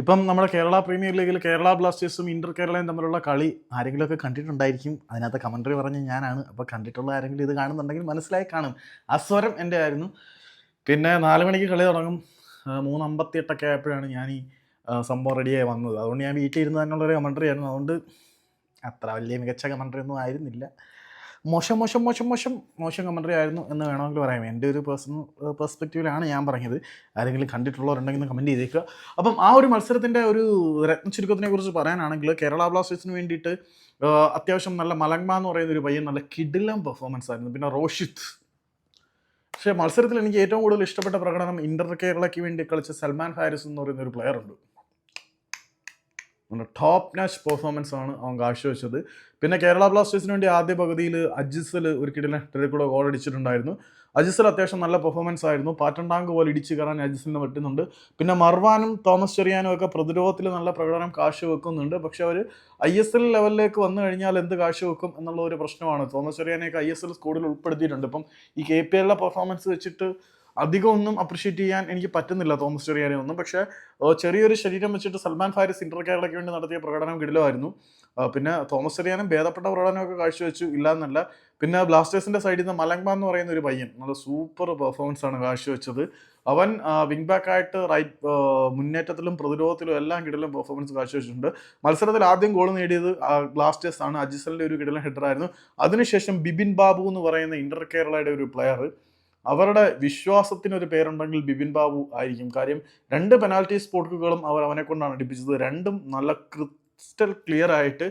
ഇപ്പം നമ്മുടെ കേരള പ്രീമിയർ ലീഗിൽ കേരള ബ്ലാസ്റ്റേഴ്സും ഇന്റർ കേരളയും തമ്മിലുള്ള കളി ആരെങ്കിലുമൊക്കെ കണ്ടിട്ടുണ്ടായിരിക്കും. അതിനകത്ത് കമൻട്രി പറഞ്ഞ ഞാനാണ്. അപ്പോൾ കണ്ടിട്ടുള്ള ആരെങ്കിലും ഇത് കാണുന്നുണ്ടെങ്കിൽ മനസ്സിലായി കാണും. ആ സ്വരം എന്റെ ആയിരുന്നു. പിന്നെ നാല് മണിക്ക് കളി തുടങ്ങും. മൂന്ന് അമ്പത്തി എട്ടൊക്കെ ആയപ്പോഴാണ് ഞാൻ ഈ സംഭവം റെഡിയായി വന്നത്. അതുകൊണ്ട് ഞാൻ വീട്ടിൽ ഇരുന്ന് തന്നെയുള്ളൊരു കമൻട്രി ആയിരുന്നു. അതുകൊണ്ട് അത്ര വലിയ മികച്ച കമൻട്രി ഒന്നും ആയിരുന്നില്ല. മോശം മോശം മോശം മോശം മോശം കമൻട്രി ആയിരുന്നു എന്ന് വേണമെങ്കിൽ പറയാം. എന്റെ ഒരു പേഴ്സണൽ പെർസ്പെക്റ്റീവിലാണ് ഞാൻ പറഞ്ഞത്. ആരെങ്കിലും കണ്ടിട്ടുള്ളവരുണ്ടെങ്കിൽ കമന്റ് ചെയ്തേക്കുക. അപ്പം ആ ഒരു മത്സരത്തിന്റെ ഒരു രത്ന ചുരുക്കത്തിനെ കുറിച്ച് പറയാനാണെങ്കിൽ കേരള ബ്ലാസ്റ്റേഴ്സിന് വേണ്ടിയിട്ട് അത്യാവശ്യം നല്ല മലങ്മ എന്ന് പറയുന്ന ഒരു പയ്യൻ നല്ല കിടിലം പെർഫോമൻസ് ആയിരുന്നു. പിന്നെ റോഷിത്ത്. പക്ഷേ മത്സരത്തിൽ എനിക്ക് ഏറ്റവും കൂടുതൽ ഇഷ്ടപ്പെട്ട പ്രകടനം ഇന്റർ കേരളയ്ക്ക് വേണ്ടി കളിച്ച സൽമാൻ ഹാരിസ് എന്ന് പറയുന്ന ഒരു പ്ലെയർ ഉണ്ട്. ടോപ്പ് നാഷ് പെർഫോമൻസ് ആണ് അവൻ കാഴ്ചവെച്ചത്. പിന്നെ കേരള ബ്ലാസ്റ്റേഴ്സിന് വേണ്ടി ആദ്യ പകുതിയിൽ അജിസൽ ഒരു കിടിലൻ കൂടെ ഗോൾ അടിച്ചിട്ടുണ്ടായിരുന്നു. അജിസൽ അത്യാവശ്യം നല്ല പെർഫോമൻസ് ആയിരുന്നു. പാറ്റൻ ടാങ്ക് പോലെ ഇടിച്ച് കയറാൻ അജിസലിന് പറ്റുന്നുണ്ട്. പിന്നെ മർവാനും തോമസ് ചെറിയാനും ഒക്കെ പ്രതിരോധത്തിൽ നല്ല പ്രകടനം കാഴ്ചവെക്കുന്നുണ്ട്. പക്ഷെ അവർ ഐ എസ് എൽ ലെവലിലേക്ക് വന്നു കഴിഞ്ഞാൽ എന്ത് കാഴ്ചവെക്കും എന്നുള്ള ഒരു പ്രശ്നമാണ്. തോമസ് ചെറിയാനെയൊക്കെ ഐ എസ് എൽ സ്കൂളിൽ ഉൾപ്പെടുത്തിയിട്ടുണ്ട്. ഇപ്പം ഈ കെ പി എല്ലിലെ പെർഫോമൻസ് വെച്ചിട്ട് അധികം ഒന്നും അപ്രിഷ്യേറ്റ് ചെയ്യാൻ എനിക്ക് പറ്റുന്നില്ല തോമസ് ചെറിയാനെ ഒന്നും. പക്ഷേ ചെറിയൊരു ശരീരം വെച്ചിട്ട് സൽമാൻ ഫാരിസ് ഇന്റർ കേരളയ്ക്ക് വേണ്ടി നടത്തിയ പ്രകടനം കിടിലമായിരുന്നു. പിന്നെ തോമസ് ചെറിയാനും ഭേദപ്പെട്ട പ്രകടനമൊക്കെ കാഴ്ചവെച്ചു ഇല്ല എന്നല്ല പിന്നെ ബ്ലാസ്റ്റേഴ്സിന്റെ സൈഡിൽ നിന്ന് മലങ്മ എന്ന് പറയുന്ന ഒരു പയ്യൻ നല്ല സൂപ്പർ പെർഫോമൻസ് ആണ് കാഴ്ചവെച്ചത്. അവൻ വിങ് ബാക്ക് ആയിട്ട് റൈറ്റ് മുന്നേറ്റത്തിലും പ്രതിരോധത്തിലും എല്ലാം കിടലും പെർഫോമൻസ് കാഴ്ചവെച്ചിട്ടുണ്ട്. മത്സരത്തിൽ ആദ്യം ഗോൾ നേടിയത് ബ്ലാസ്റ്റേഴ്സ് ആണ് അജിസലിന്റെ ഒരു കിടലൻ ഹെഡർ ആയിരുന്നു. അതിനുശേഷം ബിബിൻ ബാബു എന്ന് പറയുന്ന ഇന്റർ കേരളയുടെ ഒരു പ്ലെയർ അവരുടെ വിശ്വാസത്തിനൊരു പേരുണ്ടെങ്കിൽ ബിപിൻ ബാബു ആയിരിക്കും. കാര്യം രണ്ട് പെനാൽറ്റി സ്പോട്ടുകളും അവർ അവനെ കൊണ്ടാണ് അടിപ്പിച്ചത്. രണ്ടും നല്ല ക്രിസ്റ്റൽ ക്ലിയർ ആയിട്ട്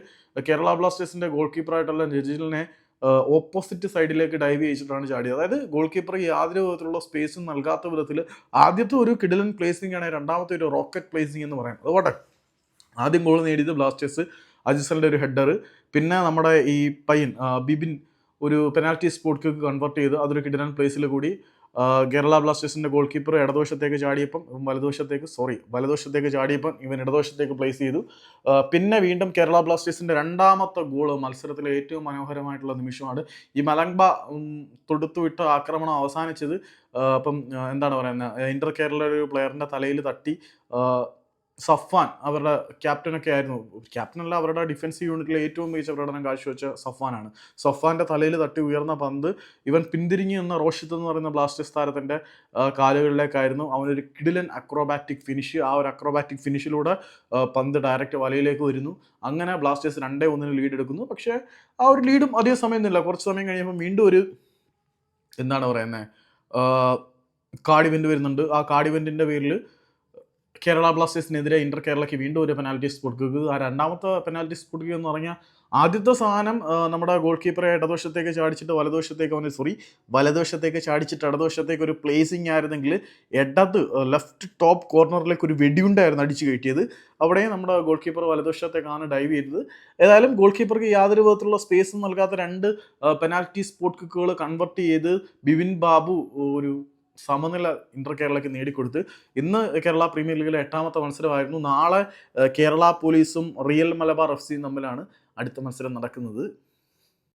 കേരള ബ്ലാസ്റ്റേഴ്സിന്റെ ഗോൾ കീപ്പറായിട്ടുള്ള രജിലിനെ ഓപ്പോസിറ്റ് സൈഡിലേക്ക് ഡൈവ് ചെയ്യിച്ചിട്ടാണ് ചാടിയത്. അതായത് ഗോൾ കീപ്പർ യാതൊരു വിധത്തിലുള്ള സ്പേസും നൽകാത്ത വിധത്തിൽ ആദ്യത്തെ ഒരു കിഡിലൻ പ്ലേസിംഗ് ആണ് രണ്ടാമത്തെ ഒരു റോക്കറ്റ് പ്ലേസിംഗ് എന്ന് പറയുന്നത്. അതുകൊട്ടെ ആദ്യം ഗോൾ നേടിയത് ബ്ലാസ്റ്റേഴ്സ് അജിസലിന്റെ ഒരു ഹെഡർ പിന്നെ നമ്മുടെ ഈ പയ്യൻ ബിബിൻ ഒരു പെനാൽറ്റി സ്പോട്ട് കൺവേർട്ട് ചെയ്ത് അതൊരു കിടിലൻ പ്ലേസിൽ കൂടി കേരള ബ്ലാസ്റ്റേഴ്സിന്റെ ഗോൾ കീപ്പർ ഇടതുവശത്തേക്ക് ചാടിയപ്പം വലതുവശത്തേക്ക് സോറി വലതുവശത്തേക്ക് ചാടിയപ്പം ഇവൻ ഇടതുവശത്തേക്ക് പ്ലേസ് ചെയ്തു. പിന്നെ വീണ്ടും കേരള ബ്ലാസ്റ്റേഴ്സിന്റെ രണ്ടാമത്തെ ഗോൾ മത്സരത്തിലെ ഏറ്റവും മനോഹരമായിട്ടുള്ള നിമിഷമാണ് ഈ മലങ്ബ ഉം, തൊടുത്തുവിട്ട ആക്രമണം അവസാനിച്ചത് അപ്പം എന്താണ് പറയുന്നത് ഇന്റർ കേരള ഒരു പ്ലെയറിന്റെ തലയിൽ തട്ടി സഫാൻ അവരുടെ ക്യാപ്റ്റനൊക്കെ ആയിരുന്നു. ക്യാപ്റ്റൻ അല്ല അവരുടെ ഡിഫൻസ് യൂണിറ്റിലെ ഏറ്റവും മികച്ച പ്രകടനം കാഴ്ചവെച്ച സഫാനാണ് സഫാന്റെ തലയിൽ തട്ടി ഉയർന്ന പന്ത് ഇവൻ പിന്തിരിഞ്ഞു എന്ന റോഷിത്ത് എന്ന് പറയുന്ന ബ്ലാസ്റ്റേഴ്സ് താരത്തിന്റെ കാലുകളിലേക്കായിരുന്നു അവനൊരു കിഡിലൻ അക്രോബാറ്റിക് ഫിനിഷ് ആ ഒരു അക്രോബാറ്റിക് ഫിനിഷിലൂടെ പന്ത് ഡയറക്റ്റ് വലയിലേക്ക് വരുന്നു. അങ്ങനെ ബ്ലാസ്റ്റേഴ്സ് രണ്ടേ ഒന്നിന് ലീഡ് എടുക്കുന്നു. പക്ഷേ ആ ഒരു ലീഡും അധികം സമയമൊന്നുമില്ല. കുറച്ച് സമയം കഴിയുമ്പോൾ വീണ്ടും ഒരു എന്താണ് പറയുന്നത് കാർഡിവെന്റ് വരുന്നുണ്ട്. ആ കാർഡിവെന്റിന്റെ പേരിൽ കേരള ബ്ലാസ്റ്റേഴ്സിനെതിരെ ഇന്റർ കേരളയ്ക്ക് വീണ്ടും ഒരു പെനാൽറ്റി സ്പോട്ട് കിക്ക് ആ രണ്ടാമത്തെ പെനാൽറ്റി സ്പോട്ട് കിക്ക് എന്ന് പറഞ്ഞാൽ ആദ്യത്തെ സാധനം നമ്മുടെ ഗോൾ കീപ്പറെ ഇടതുവശത്തേക്ക് ചാടിച്ചിട്ട് വലതുവശത്തേക്ക് അവന് സോറി വലതുവശത്തേക്ക് ചാടിച്ചിട്ട് ഇടതുവശത്തേക്ക് ഒരു പ്ലേസിംഗ് ആയിരുന്നെങ്കിൽ ഇടത് ലെഫ്റ്റ് ടോപ്പ് കോർണറിലേക്ക് ഒരു വെടിയുണ്ടായിരുന്നു അടിച്ചു കയറ്റിയത്. അവിടെ നമ്മുടെ ഗോൾ കീപ്പർ വലതുവശത്തേക്കാണ് ഡൈവ് ചെയ്തത്. ഏതായാലും ഗോൾ കീപ്പർക്ക് യാതൊരു വിധത്തിലുള്ള സ്പേസും നൽകാത്ത രണ്ട് പെനാൽറ്റി സ്പോട്ട് കിക്കുകൾ കൺവെർട്ട് ചെയ്ത് ബിവിൻ ബാബു ഒരു സമനില ഇന്റർ കേരളയ്ക്ക് നേടിക്കൊടുത്ത് ഇന്ന് കേരള പ്രീമിയർ ലീഗിലെ എട്ടാമത്തെ മത്സരമായിരുന്നു. നാളെ കേരള പോലീസും റിയൽ മലബാർ എഫ് സിയും തമ്മിലാണ് അടുത്ത മത്സരം നടക്കുന്നത്.